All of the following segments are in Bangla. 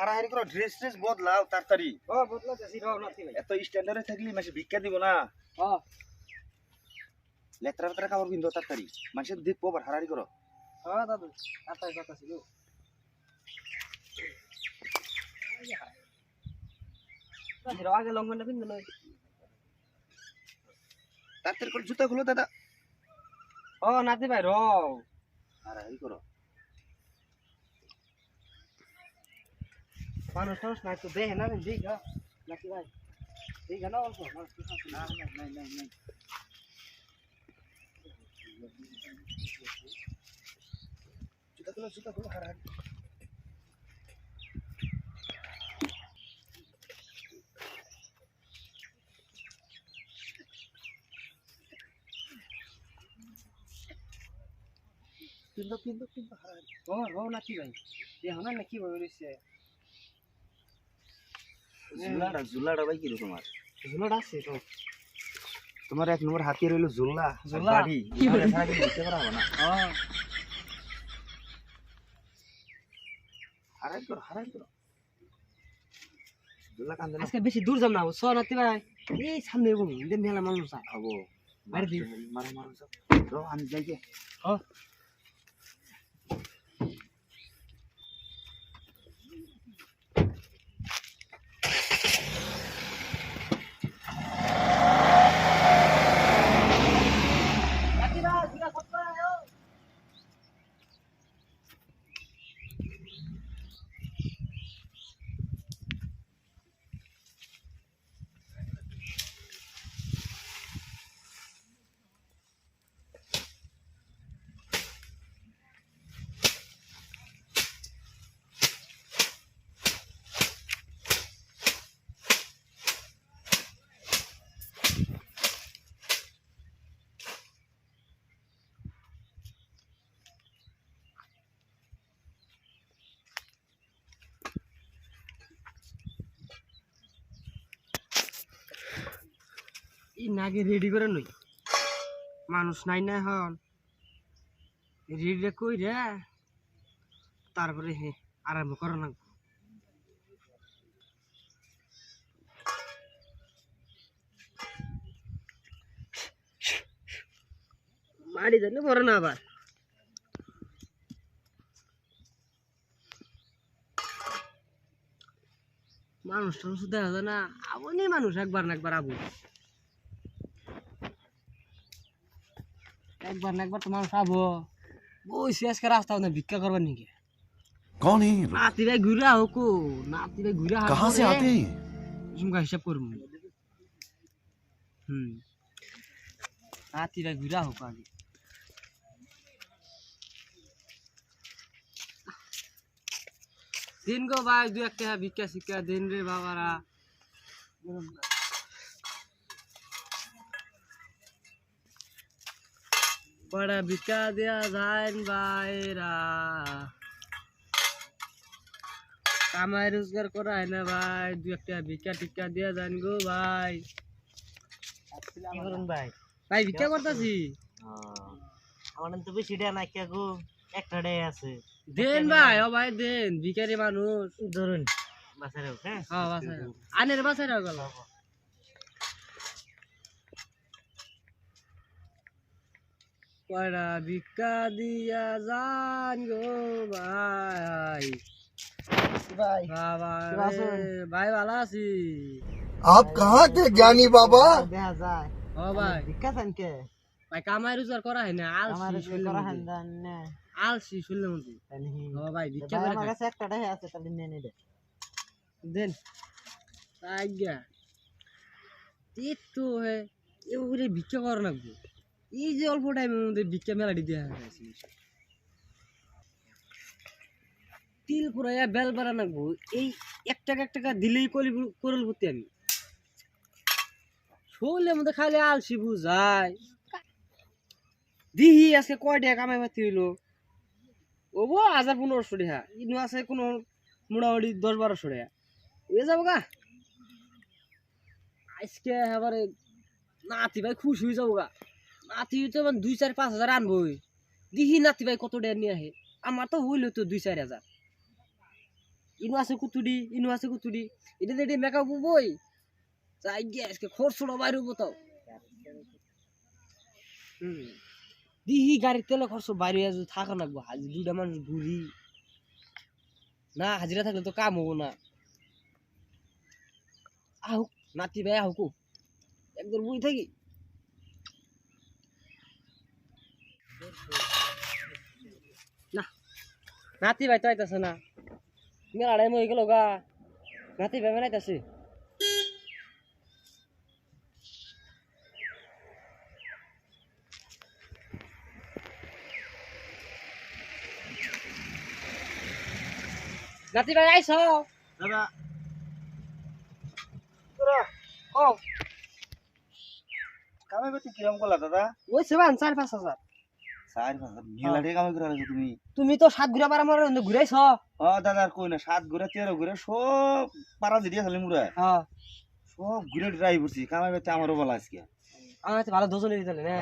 হারাহারি করো ড্রেস ট্রেস বদলাও তাড়াতাড়ি। ও বদলা যাচ্ছি রও নাতি ভাই। এত স্ট্যান্ডার্ডে থাকলি মাসে ভিক্ষা দিব না। ও লেত্রা ফেত্রা কাপড় কিনতো তাড়াতাড়ি। মানুষের দেখব আবার হারাহারি করো। ও দাদু আগে লঙ্ঘনটা পিন নয় তাড়াতাড়ি করে জুতা খুলো দাদা। ও নাতি ভাই রও। হারাহারি করো। মানুষ টানুষ নাই তো দেখে না দিঘা নাতি ভাই দিঘা না অল্প মানুষ তো থাকে না। না না না না জুতা খুলো জুতা খুলো হারাহারি কিনতো কিনতো কিনতো হারাহারি ও রও নাতি ভাই দেখো না কি ভাবে রয়েছে জুলাটা জুলাটা ভাই কিরো তোমার ঝুলোটা আছে তো তোমার এক নম্বর হাতি রইলো জুল্লা জুল্লা? বাড়ি কি বলে? সারা দিন বুঝতে পারবো না ও হারাই করো হারাই করো জুল্লা কান্দে না আজকে বেশি দূর যাম না স নাতি ভাই এই সামনে এবং মেলা মানুষ আছে হবো মারি দিই। মারো মারো সব রো আমি যাই গে ও ই নাগে রেডি করে লই। মানুষ নাই না এখন। রেডি কই রে? তারপরে হে, আরম্ভ করো না। মারি জানি পরে না আবার। মানুষ টানুষ দেখা যায় না। আপনি মানুষ, একবার না একবার আবু। একবার না একবার তো মানুষ আবো ওই আজকে রাস্তা না ভিক্ষা করবার নাকি कौन है ये लोग? নাতি ভাই ঘুরে হোক নাতি ভাই ঘুরে कहाँ से आते हैं ये? ঝুমকা হিসাব করবো হুম নাতি ভাই ঘুরে হোক আগে দিন গো ভাই দু একটা ভিক্ষা শিক্ষা দিন রে বড় ভিক্ষা দেয়া যায় ভাইরা কামাই রোজগার করা হয় না ভাই দু একটা ভিক্ষা টিক্ষা দেয়া যান গো ভাই। ভাই? ভাই ভিক্ষা করতেছি? আমার তো বেশি ডে নাই কে গো? একটা ডে আছে। দেন ভাই ও ভাই দেন। ভিখারি মানুষ। ধরুন। বাসারে হ্যাঁ? হ্যাঁ বাসায় আনের বাসায় গেল ভিক্ষা দিয়া যান গো ভাই। ভাই ভালো আছি। আপ কাহা কে জ্ঞানী বাবা? ও ভাই। ভিক্ষা চান কে? ভাই কামাই রোজগার করা হয় না শুনলে ও ভাই ভিক্ষা করে কাছে একটা টাকা আছে তাহলে নিয়ে নিবে দেন। আইগা তীর তো হে এবারে ভিক্ষা করা লাগবে। এই যে অল্প টাইমের মধ্যে ভিক্ষা মেলাটি দেওয়া হয়েছে তিল কুড়াইয়া বেল বাড়া লাগবো এই এক টাকা এক টাকা দিলেই কলি করল করতে আমি। শোলের মধ্যে খাইলে আলসি বুঝায় দিহি আজকে কয় টাকা কামাই পাতি হইল? ও বো, হাজার পনেরোশো টাকা। ইনু আছে কোনো মোটামুটি দশ বারোশো টাকা। হয়ে যাব গা। আজকে এবারে নাতি ভাই খুশি হয়ে যাব গা। নাতি তো মানে দুই চার পাঁচ হাজার আনবই। দিহি নাতি ভাই কত টাকা নিয়ে আহে? আমার তো হইল তো দুই চার হাজার ইনু আছে কুতুডি ইনু আছে কুতুডি এটা দিয়ে মেকআপ বই যাই গিয়ে আজকে খরচটা বাইরে দিহি গাড়ির তেলে খরচ বাইরে যদি থাকা লাগবো হাজি দুটা মানুষ ঘুরি না হাজিরা থাকলে তো কাম হব না। আহুক, নাতি ভাই আহুক একদম বুঝি থাকি। নাতি ভাই তো আইতাছে না। মেলা আড়াই মই গেল গা নাতি ভাই বানাইতাছে নাতি ভাই আইছ? দাদা। ও কামাই করতে কিরম করলা দাদা? ওই সেবান চার পাঁচ হাজার তুমি তো সাত ঘুরা বার আমার ঘুরাইছ। ও দাদা কই না সাত ঘুরে তেরো ঘুরে সব পারা দিয়ে খালি মুরা সব ঘুরে ড্রাইভ করছি কামাই করতে আমারও বলা আজকে। আমার ভালো দোজনে দিতে না?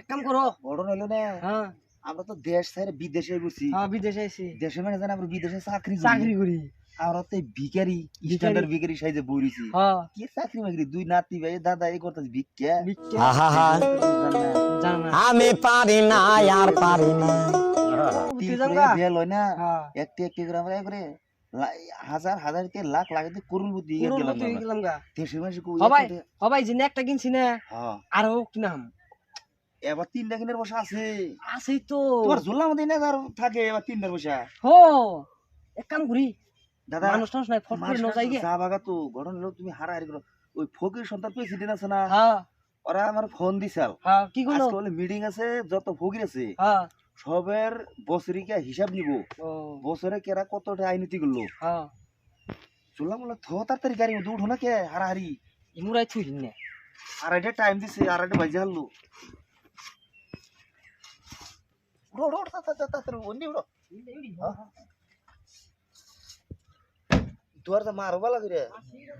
এক কাম করো বড় নইলো না? হ্যাঁ আমরা তো দেশ ছেড়ে বিদেশে ঘুরছি হ্যাঁ বিদেশে আইছি। দেশে মানে জানা আমরা বিদেশে চাকরি করি। চাকরি করি। আমরা তো ভিখারি স্ট্যান্ডার্ড ভিখারি সাইজে বইরিছি হ্যাঁ। কি চাকরি মাকরি দুই নাতি ভাই দাদা এই করতেছে ভিক্ষা। বিক্কা জানা। না আমি পারি না আর পারি না। তিন হয় না? একটি একটি করে আমরা করে হাজার হাজার কে লাখ বুদ্ধি গেলাম দেশের মানুষ হবাই হবাই জিনে একটা কিনছি না হ্যাঁ। আরও কিনাম এবার তিনটা কিনের বসা আছে। আছেই তো। তোমার মধ্যে না থাকে এবার তিনটার বসা। হো এক কাম করি। দাদা মানুষ টানুষ নাই ফট করে ন যাই গে চা বাগা তো ঘটনা হলো তুমি হারা হারি করো। ওই ফকির সন্তান প্রেসিডেন্ট আছে না? হ্যাঁ। ওরা আমার ফোন দিছাল হ্যাঁ কি করল? আজকে মিটিং আছে যত ফকির আছে হ্যাঁ। সবের বছরিকা হিসাব নিব। বছরে কেরা কতটা আইনতি করল? হ্যাঁ। চললাম বলে থ তাড়াতাড়ি গাড়ি মধ্যে উঠো না কে হারাহারি? ইমুরাই থুই না। আড়াইটা টাইম দিছে আড়াইটা বাজে হারলো। তাড়াতাড়ি উঠো দুয়ার তো মারো বালা করে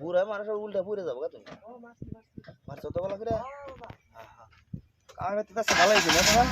বুড়া মানুষ উল্টা পুরে যাব গা তুমি মারছো তো বালা করে আমি তো তার ভালো হয়েছে না তোমার